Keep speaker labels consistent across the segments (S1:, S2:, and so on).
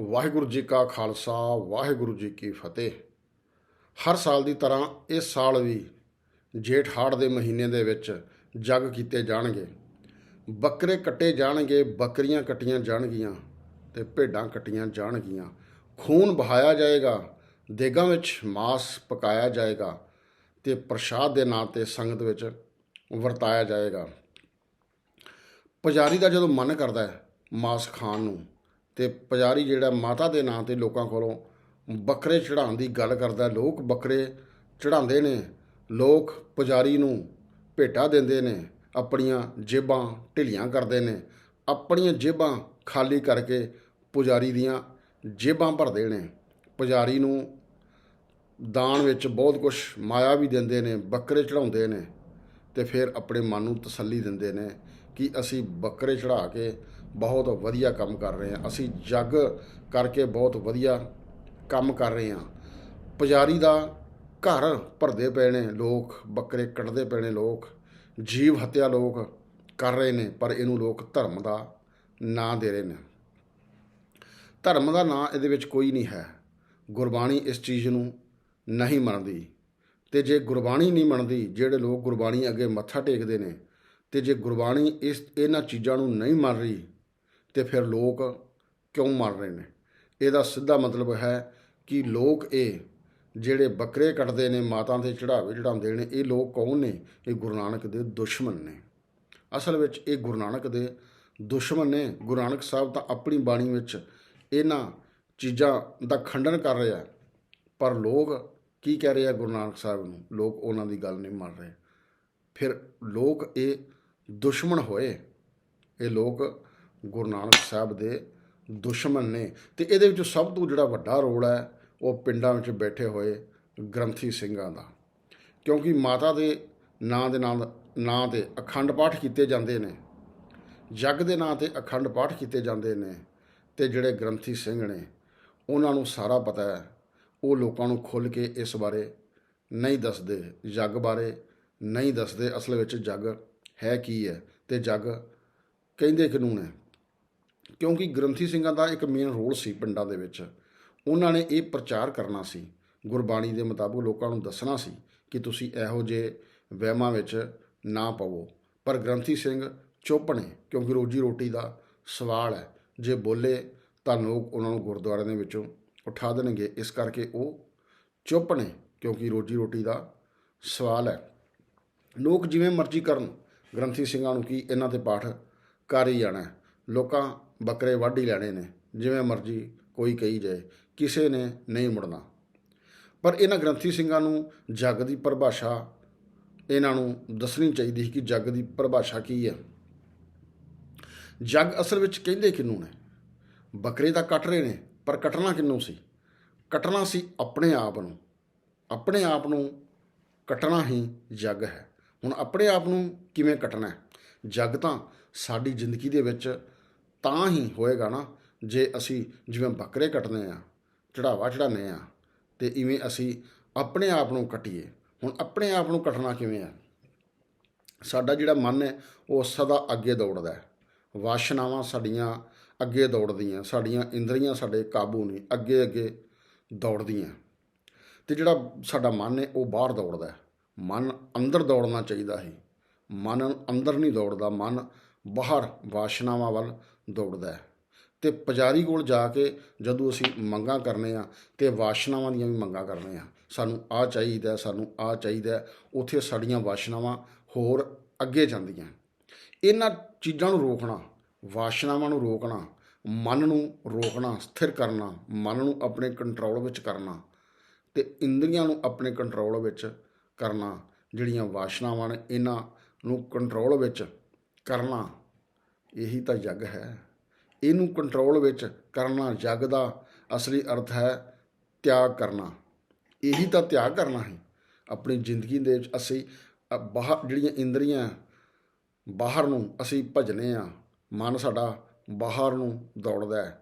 S1: ਵਾਹਿਗੁਰੂ ਜੀ ਕਾ ਖਾਲਸਾ, ਵਾਹਿਗੁਰੂ ਜੀ ਕੀ ਫਤਿਹ। ਹਰ ਸਾਲ ਦੀ ਤਰ੍ਹਾਂ ਇਸ ਸਾਲ ਵੀ ਜੇਠ ਹਾੜ ਦੇ ਮਹੀਨੇ ਦੇ ਵਿੱਚ ਜਗ ਕੀਤੇ ਜਾਣਗੇ। ਬੱਕਰੇ ਕੱਟੇ ਜਾਣਗੇ, ਬੱਕਰੀਆਂ ਕੱਟੀਆਂ ਜਾਣਗੀਆਂ ਤੇ ਭੇਡਾਂ ਕੱਟੀਆਂ ਜਾਣਗੀਆਂ। ਖੂਨ ਬਹਾਇਆ ਜਾਏਗਾ, ਦੇਗਾਂ ਵਿੱਚ ਮਾਸ ਪਕਾਇਆ ਜਾਏਗਾ ਤੇ ਪ੍ਰਸ਼ਾਦ ਦੇ ਨਾਂ ਤੇ ਸੰਗਤ ਵਿੱਚ ਵਰਤਾਇਆ ਜਾਏਗਾ। ਪੁਜਾਰੀ ਦਾ ਜਦੋਂ ਮਨ ਕਰਦਾ ਹੈ ਮਾਸ ਖਾਣ ਨੂੰ ਤੇ ਪੁਜਾਰੀ ਜਿਹੜਾ ਮਾਤਾ ਦੇ ਨਾਂ ਤੇ ਲੋਕਾਂ ਕੋਲੋਂ ਬੱਕਰੇ ਚੜਾਉਣ ਦੀ ਗੱਲ ਕਰਦਾ, ਲੋਕ ਬੱਕਰੇ ਚੜਾਉਂਦੇ ਨੇ, ਲੋਕ ਪੁਜਾਰੀ ਨੂੰ ਭੇਟਾ ਦਿੰਦੇ ਨੇ, ਆਪਣੀਆਂ ਜੇਬਾਂ ਢਿੱਲੀਆਂ ਕਰਦੇ ਨੇ, ਆਪਣੀਆਂ ਜੇਬਾਂ ਖਾਲੀ ਕਰਕੇ ਪੁਜਾਰੀ ਦੀਆਂ ਜੇਬਾਂ ਭਰਦੇ ਨੇ। ਪੁਜਾਰੀ ਨੂੰ ਦਾਨ ਵਿੱਚ ਬਹੁਤ ਕੁਝ ਮਾਇਆ ਵੀ ਦਿੰਦੇ ਨੇ ਬੱਕਰੇ ਚੜਾਉਂਦੇ ਨੇ ਤੇ ਫਿਰ ਆਪਣੇ ਮਨ ਨੂੰ ਤਸੱਲੀ ਦਿੰਦੇ ਨੇ ਕਿ ਅਸੀਂ ਬੱਕਰੇ ਚੜਾ ਕੇ ਬਹੁਤ ਵਧੀਆ ਕੰਮ ਕਰ ਰਹੇ ਹਾਂ। ਅਸੀਂ ਜੱਗ ਕਰਕੇ ਬਹੁਤ ਵਧੀਆ ਕੰਮ ਕਰ ਰਹੇ ਹਾਂ। ਪੁਜਾਰੀ ਦਾ ਘਰ ਭਰਦੇ ਪਏ ਨੇ ਲੋਕ, ਬੱਕਰੇ ਕੱਢਦੇ ਪਏ ਨੇ ਲੋਕ, ਜੀਵ ਹੱਤਿਆ ਲੋਕ ਕਰ ਰਹੇ ਨੇ, ਪਰ ਇਹਨੂੰ ਲੋਕ ਧਰਮ ਦਾ ਨਾਂ ਦੇ ਰਹੇ ਨੇ। ਧਰਮ ਦਾ ਨਾਂ ਇਹਦੇ ਵਿੱਚ ਕੋਈ ਨਹੀਂ ਹੈ। ਗੁਰਬਾਣੀ ਇਸ ਚੀਜ਼ ਨੂੰ ਨਹੀਂ ਮੰਨਦੀ। ਤੇ ਜੇ ਗੁਰਬਾਣੀ ਨਹੀਂ ਮੰਨਦੀ, ਜਿਹੜੇ ਲੋਕ ਗੁਰਬਾਣੀ ਅੱਗੇ ਮੱਥਾ ਟੇਕਦੇ ਨੇ, ਤੇ ਜੇ ਗੁਰਬਾਣੀ ਇਸ, ਇਹਨਾਂ ਚੀਜ਼ਾਂ ਨੂੰ ਨਹੀਂ ਮੰਨ ਰਹੀ ਤੇ ਫਿਰ ਲੋਕ ਕਿਉਂ ਮੰਨ ਰਹੇ ਨੇ? ਇਹਦਾ ਸਿੱਧਾ ਮਤਲਬ ਹੈ ਕਿ ਲੋਕ ਇਹ ਜਿਹੜੇ ਬੱਕਰੇ ਕੱਟਦੇ ਨੇ, ਮਾਤਾ ਦੇ ਚੜਾਵੇ ਚੜਾਉਂਦੇ ਨੇ, ਇਹ ਲੋਕ ਕੌਣ ਨੇ? ਇਹ ਗੁਰੂ ਨਾਨਕ ਦੇ ਦੁਸ਼ਮਣ ਨੇ। ਅਸਲ ਵਿੱਚ ਇਹ ਗੁਰੂ ਨਾਨਕ ਦੇ ਦੁਸ਼ਮਣ ਨੇ। ਗੁਰੂ ਨਾਨਕ ਸਾਹਿਬ ਤਾਂ ਆਪਣੀ ਬਾਣੀ ਵਿੱਚ ਇਹਨਾਂ ਚੀਜ਼ਾਂ ਦਾ ਖੰਡਨ ਕਰ ਰਿਹਾ ਹੈ। ਪਰ ਲੋਕ ਕੀ ਕਹਿ ਰਹੇ ਆ ਗੁਰੂ ਨਾਨਕ ਸਾਹਿਬ ਨੂੰ? ਲੋਕ ਉਹਨਾਂ ਦੀ ਗੱਲ ਨਹੀਂ ਮੰਨ ਰਹੇ। ਫਿਰ ਲੋਕ ਇਹ ਦੁਸ਼ਮਣ ਹੋਏ। ਇਹ ਲੋਕ ਗੁਰੂ ਨਾਨਕ ਸਾਹਿਬ ਦੇ ਦੁਸ਼ਮਣ ਨੇ। ਤੇ ਇਹਦੇ ਵਿੱਚ ਸਭ ਤੋਂ ਜਿਹੜਾ ਵੱਡਾ ਰੋਲ ਹੈ, ਉਹ ਪਿੰਡਾਂ ਵਿੱਚ ਬੈਠੇ ਹੋਏ ਗ੍ਰੰਥੀ ਸਿੰਘਾਂ ਦਾ। ਕਿਉਂਕਿ ਮਾਤਾ ਦੇ ਨਾਂ ਦੇ ਨਾਂ ਨਾਂ ਤੇ ਅਖੰਡ ਪਾਠ ਕੀਤੇ ਜਾਂਦੇ ਨੇ। ਜੱਗ ਦੇ ਨਾਂ ਤੇ ਅਖੰਡ ਪਾਠ ਕੀਤੇ ਜਾਂਦੇ ਨੇ ਤੇ ਜਿਹੜੇ ਗ੍ਰੰਥੀ ਸਿੰਘ ਨੇ, ਉਹਨਾਂ ਨੂੰ ਸਾਰਾ ਪਤਾ ਹੈ। ਉਹ ਲੋਕਾਂ ਨੂੰ ਖੁੱਲ ਕੇ ਇਸ ਬਾਰੇ ਨਹੀਂ ਦੱਸਦੇ ਜੱਗ ਬਾਰੇ, ਨਹੀਂ ਦੱਸਦੇ ਅਸਲ ਵਿੱਚ ਜੱਗ ਹੈ ਕੀ ਹੈ। ਤੇ ਜੱਗ ਕਹਿੰਦੇ ਕਿਨੂੰ ਨੇ? ਕਿਉਂਕਿ ਗ੍ਰੰਥੀ ਸਿੰਘਾਂ ਦਾ ਇੱਕ ਮੇਨ ਰੋਲ ਸੀ ਪਿੰਡਾਂ ਦੇ ਵਿੱਚ। ਉਹਨਾਂ ਨੇ ਇਹ ਪ੍ਰਚਾਰ ਕਰਨਾ ਸੀ। ਗੁਰਬਾਣੀ ਦੇ ਮੁਤਾਬਕ ਲੋਕਾਂ ਨੂੰ ਦੱਸਣਾ ਸੀ ਕਿ ਤੁਸੀਂ ਇਹੋ ਜਿਹੇ ਵਹਿਮਾਂ ਵਿੱਚ ਨਾ ਪਵੋ। ਪਰ ਗ੍ਰੰਥੀ ਸਿੰਘ ਚੁੱਪ ਨੇ, ਕਿਉਂਕਿ ਰੋਜੀ ਰੋਟੀ ਦਾ ਸਵਾਲ ਹੈ। ਜੇ ਬੋਲੇ ਤਾਂ ਲੋਕ ਉਹਨਾਂ ਨੂੰ ਗੁਰਦੁਆਰਿਆਂ ਦੇ ਵਿੱਚੋਂ ਉਠਾ ਦੇਣਗੇ। ਇਸ ਕਰਕੇ ਉਹ ਚੁੱਪ ਨੇ, ਕਿਉਂਕਿ ਰੋਜੀ ਰੋਟੀ ਦਾ ਸਵਾਲ ਹੈ। ਲੋਕ ਜਿਵੇਂ ਮਰਜ਼ੀ ਕਰਨ। ਗ੍ਰੰਥੀ ਸਿੰਘਾਂ ਨੂੰ ਕੀ ਇਹਨਾਂ ਤੇ ਪਾਠ ਕਰ ਹੀ ਜਾਣਾ ਲੋਕਾਂ ਬੱਕਰੇ ਵੱਢ ਹੀ ਲੈਣੇ ਨੇ, ਜਿਵੇਂ ਮਰਜ਼ੀ ਕੋਈ ਕਹੀ ਜਾਏ, ਕਿਸੇ ਨੇ ਨਹੀਂ ਮੁੜਨਾ। ਪਰ ਇਹਨਾਂ ਗ੍ਰੰਥੀ ਸਿੰਘਾਂ ਨੂੰ ਜੱਗ ਦੀ ਪਰਿਭਾਸ਼ਾ ਇਹਨਾਂ ਨੂੰ ਦੱਸਣੀ ਚਾਹੀਦੀ ਸੀ ਕਿ ਜੱਗ ਦੀ ਪਰਿਭਾਸ਼ਾ ਕੀ ਹੈ ਜੱਗ ਅਸਲ ਵਿੱਚ ਕਹਿੰਦੇ ਕਿਹਨੂੰ ਨੇ? ਬੱਕਰੇ ਤਾਂ ਕੱਟ ਰਹੇ ਨੇ, ਪਰ ਕੱਟਣਾ ਕਿਹਨੂੰ ਸੀ? ਕੱਟਣਾ ਸੀ ਆਪਣੇ ਆਪ ਨੂੰ। ਆਪਣੇ ਆਪ ਨੂੰ ਕੱਟਣਾ ਹੀ ਜੱਗ ਹੈ। ਹੁਣ ਆਪਣੇ ਆਪ ਨੂੰ ਕਿਵੇਂ ਕੱਟਣਾ ਹੈ? ਜੱਗ ਤਾਂ ਸਾਡੀ ਜ਼ਿੰਦਗੀ ਦੇ ਵਿੱਚ ਤਾਂ ਹੀ ਹੋਏਗਾ ਨਾ ਜੇ ਅਸੀਂ ਜਿਵੇਂ ਬੱਕਰੇ ਕੱਟਦੇ ਆ, ਚੜਾਵਾ ਚੜਾਉਂਦੇ ਆ ਤੇ ਇਵੇਂ ਅਸੀਂ ਆਪਣੇ ਆਪ ਨੂੰ ਕੱਟੀਏ। ਹੁਣ ਆਪਣੇ ਆਪ ਨੂੰ ਕੱਟਣਾ ਕਿਵੇਂ ਆ? ਸਾਡਾ ਜਿਹੜਾ ਮਨ ਹੈ, ਉਹ ਸਦਾ ਅੱਗੇ ਦੌੜਦਾ ਹੈ। ਵਾਸ਼ਨਾਵਾਂ ਸਾਡੀਆਂ ਅੱਗੇ ਦੌੜਦੀਆਂ, ਸਾਡੀਆਂ ਇੰਦਰੀਆਂ ਸਾਡੇ ਕਾਬੂ ਨਹੀਂ, ਅੱਗੇ ਅੱਗੇ ਦੌੜਦੀਆਂ। ਤੇ ਜਿਹੜਾ ਸਾਡਾ ਮਨ ਹੈ, ਉਹ ਬਾਹਰ ਦੌੜਦਾ ਹੈ। ਮਨ ਅੰਦਰ ਦੌੜਨਾ ਚਾਹੀਦਾ ਹੈ। ਮਨ ਅੰਦਰ ਨਹੀਂ ਦੌੜਦਾ, ਮਨ ਬਾਹਰ ਵਾਸ਼ਨਾਵਾਂ ਵੱਲ ਦੌੜਦਾ ਹੈ। ਤੇ ਪੁਜਾਰੀ ਕੋਲ ਜਾ ਕੇ ਜਦੋਂ ਅਸੀਂ ਮੰਗਾਂ ਕਰਨੇ ਆ ਤੇ ਵਾਸ਼ਨਾਵਾਂ ਦੀਆਂ ਵੀ ਮੰਗਾਂ ਕਰਨੇ ਆ, ਸਾਨੂੰ ਆ ਚਾਹੀਦਾ, ਸਾਨੂੰ ਆ ਚਾਹੀਦਾ ਉੱਥੇ ਸਾਡੀਆਂ ਵਾਸ਼ਨਾਵਾਂ ਹੋਰ ਅੱਗੇ ਜਾਂਦੀਆਂ। ਇਹਨਾਂ ਚੀਜ਼ਾਂ ਨੂੰ ਰੋਕਣਾ, ਵਾਸ਼ਨਾਵਾਂ ਨੂੰ ਰੋਕਣਾ, ਮਨ ਨੂੰ ਰੋਕਣਾ, ਸਥਿਰ ਕਰਨਾ, ਮਨ ਨੂੰ ਆਪਣੇ ਕੰਟਰੋਲ ਵਿੱਚ ਕਰਨਾ ਤੇ ਇੰਦਰੀਆਂ ਨੂੰ ਆਪਣੇ ਕੰਟਰੋਲ ਵਿੱਚ ਕਰਨਾ, ਜਿਹੜੀਆਂ ਵਾਸ਼ਨਾਵਾਂ ਨੇ, ਇਹਨਾਂ ਨੂੰ ਕੰਟਰੋਲ ਵਿੱਚ ਕਰਨਾ। ਇਹੀ ਤਾਂ ਜੱਗ ਹੈ। ਇਹਨੂੰ ਕੰਟਰੋਲ ਵਿੱਚ ਕਰਨਾ ਜੱਗ ਦਾ ਅਸਲੀ ਅਰਥ ਹੈ ਤਿਆਗ ਕਰਨਾ। ਇਹੀ ਤਾਂ ਤਿਆਗ ਕਰਨਾ ਹੈ। ਆਪਣੀ ਜ਼ਿੰਦਗੀ ਦੇ ਵਿੱਚ ਅਸੀਂ ਬਾਹਰ ਜਿਹੜੀਆਂ ਇੰਦਰੀਆਂ ਬਾਹਰ ਨੂੰ ਅਸੀਂ ਭਜਨੇ ਆ, ਮਨ ਸਾਡਾ ਬਾਹਰ ਨੂੰ ਦੌੜਦਾ ਹੈ।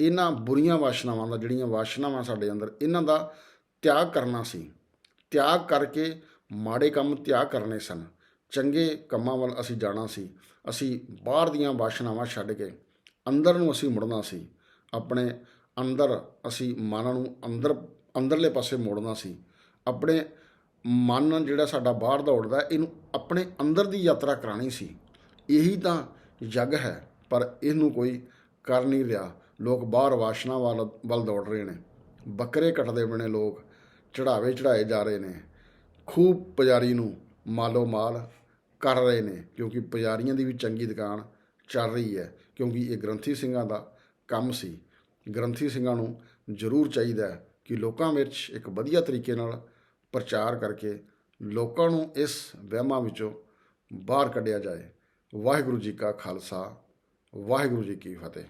S1: ਇਹਨਾਂ ਬੁਰੀਆਂ ਵਾਸ਼ਨਾਵਾਂ ਦਾ ਜਿਹੜੀਆਂ ਵਾਸ਼ਨਾਵਾਂ ਸਾਡੇ ਅੰਦਰ, ਇਹਨਾਂ ਦਾ ਤਿਆਗ ਕਰਨਾ ਸੀ। ਤਿਆਗ ਕਰਕੇ ਮਾੜੇ ਕੰਮ ਤਿਆਗ ਕਰਨੇ ਸਨ। ਚੰਗੇ ਕੰਮਾਂ ਵੱਲ ਅਸੀਂ ਜਾਣਾ ਸੀ। ਅਸੀਂ ਬਾਹਰ ਦੀਆਂ ਵਾਸ਼ਨਾਵਾਂ ਛੱਡ ਕੇ ਅੰਦਰ ਨੂੰ ਅਸੀਂ ਮੁੜਨਾ ਸੀ। ਆਪਣੇ ਅੰਦਰ ਅਸੀਂ ਮਨ ਨੂੰ ਅੰਦਰ, ਅੰਦਰਲੇ ਪਾਸੇ ਮੋੜਨਾ ਸੀ। ਆਪਣੇ ਮਨ ਜਿਹੜਾ ਸਾਡਾ ਬਾਹਰ ਦੌੜਦਾ, ਇਹਨੂੰ ਆਪਣੇ ਅੰਦਰ ਦੀ ਯਾਤਰਾ ਕਰਾਣੀ ਸੀ। ਇਹੀ ਤਾਂ ਯੱਗ ਹੈ, ਪਰ ਇਹਨੂੰ ਕੋਈ ਕਰ ਨਹੀਂ ਰਿਹਾ। ਲੋਕ ਬਾਹਰ ਵਾਸ਼ਨਾ ਵੱਲ ਵੱਲ ਦੌੜ ਰਹੇ ਨੇ। ਬੱਕਰੇ ਕੱਟਦੇ ਬਣੇ ਲੋਕ ਚੜਾਵੇ ਚੜਾਏ ਜਾ ਰਹੇ ਨੇ। ਖੂਬ ਪੁਜਾਰੀ ਨੂੰ ਮਾਲੋ ਮਾਲ ਕਰ ਰਹੇ ਨੇ, ਕਿਉਂਕਿ ਪੁਜਾਰੀਆਂ ਦੀ ਵੀ ਚੰਗੀ ਦੁਕਾਨ ਚੱਲ ਰਹੀ ਹੈ, ਕਿਉਂਕਿ ਇਹ ਗ੍ਰੰਥੀ ਸਿੰਘਾਂ ਦਾ ਕੰਮ ਸੀ। ਗ੍ਰੰਥੀ ਸਿੰਘਾਂ ਨੂੰ ਜ਼ਰੂਰ ਚਾਹੀਦਾ ਹੈ ਕਿ ਲੋਕਾਂ ਵਿੱਚ ਇੱਕ ਵਧੀਆ ਤਰੀਕੇ ਨਾਲ ਪ੍ਰਚਾਰ ਕਰਕੇ ਲੋਕਾਂ ਨੂੰ ਇਸ ਵਹਿਮਾਂ ਵਿੱਚੋਂ ਬਾਹਰ ਕੱਢਿਆ ਜਾਏ। ਵਾਹਿਗੁਰੂ ਜੀ ਕਾ ਖਾਲਸਾ, ਵਾਹਿਗੁਰੂ ਜੀ ਕੀ ਫਤਿਹ।